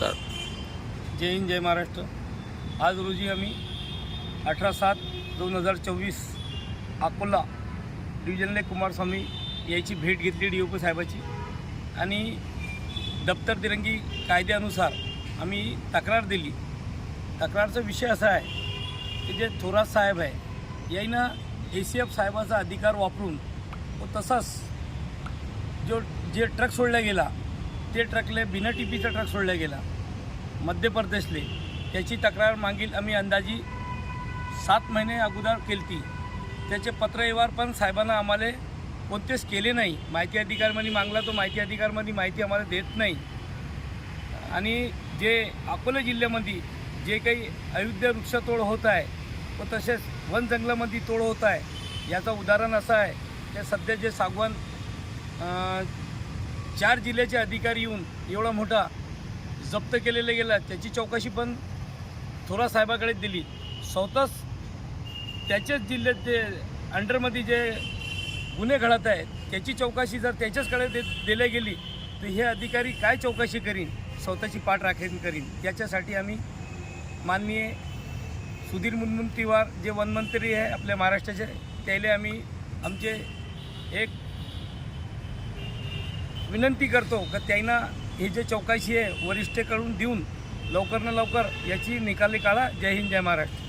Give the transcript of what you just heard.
तर जय हिंद जय महाराष्ट्र. आज रोजी आम्ही अठरा सात दोन हजार चोवीस अकोला डिव्हिजनले कुमारस्वामी याची भेट घेतली डी ओ पी साहेबाची. आणि दप्तर तिरंगी कायद्यानुसार आम्ही तक्रार दिली. तक्रारचा विषय असा आहे की जे थोरात साहेब आहे याईनं ए सी एफ साहेबाचा अधिकार वापरून व तसाच जो जे ट्रक सोडला गेला ते ट्रकले बिना टीपीचा ट्रक सोडला गेला. मध्य प्रदेशले त्याची तक्रार मागील आम्ही अंदाजी सात महिने अगोदर केली त्याचे पत्रव्यवहार पण साहेबांना आम्हाला कोणतेच केले नाही. माहिती अधिकारमध्ये मागला तो माहिती अधिकारमध्ये माहिती आम्हाला देत नाही. आणि जे अकोला जिल्ह्यामध्ये जे काही अयोध्या वृक्षतोड होत आहे व तसेच वन जंगलामध्ये तोड होत आहे याचं उदाहरण असं आहे की सध्या जे सागवान चार जिल्ह्याचे अधिकारी येऊन एवढा मोठा जप्त केलेला गेला त्याची चौकशी पण थोरा साहेबाकडे दिली. स्वतःच त्याच्याच जिल्ह्यात जे अंडरमध्ये जे गुन्हे घडत आहेत त्याची चौकशी जर त्याच्याचकडे दे दिल्या गेली तर हे अधिकारी काय चौकशी करीन स्वतःची पाठ राखेन करीन याच्यासाठी आम्ही माननीय सुधीर मुनमुनतीवार जे वनमंत्री आहे आपल्या महाराष्ट्राचे त्याला आम्ही आमचे एक विनंती करतो का त्यांना ही जे चौकशी आहे वरिष्ठेकडून देऊन लवकर ना लवकर याची निकाली काढा. जय हिंद जय महाराष्ट्र.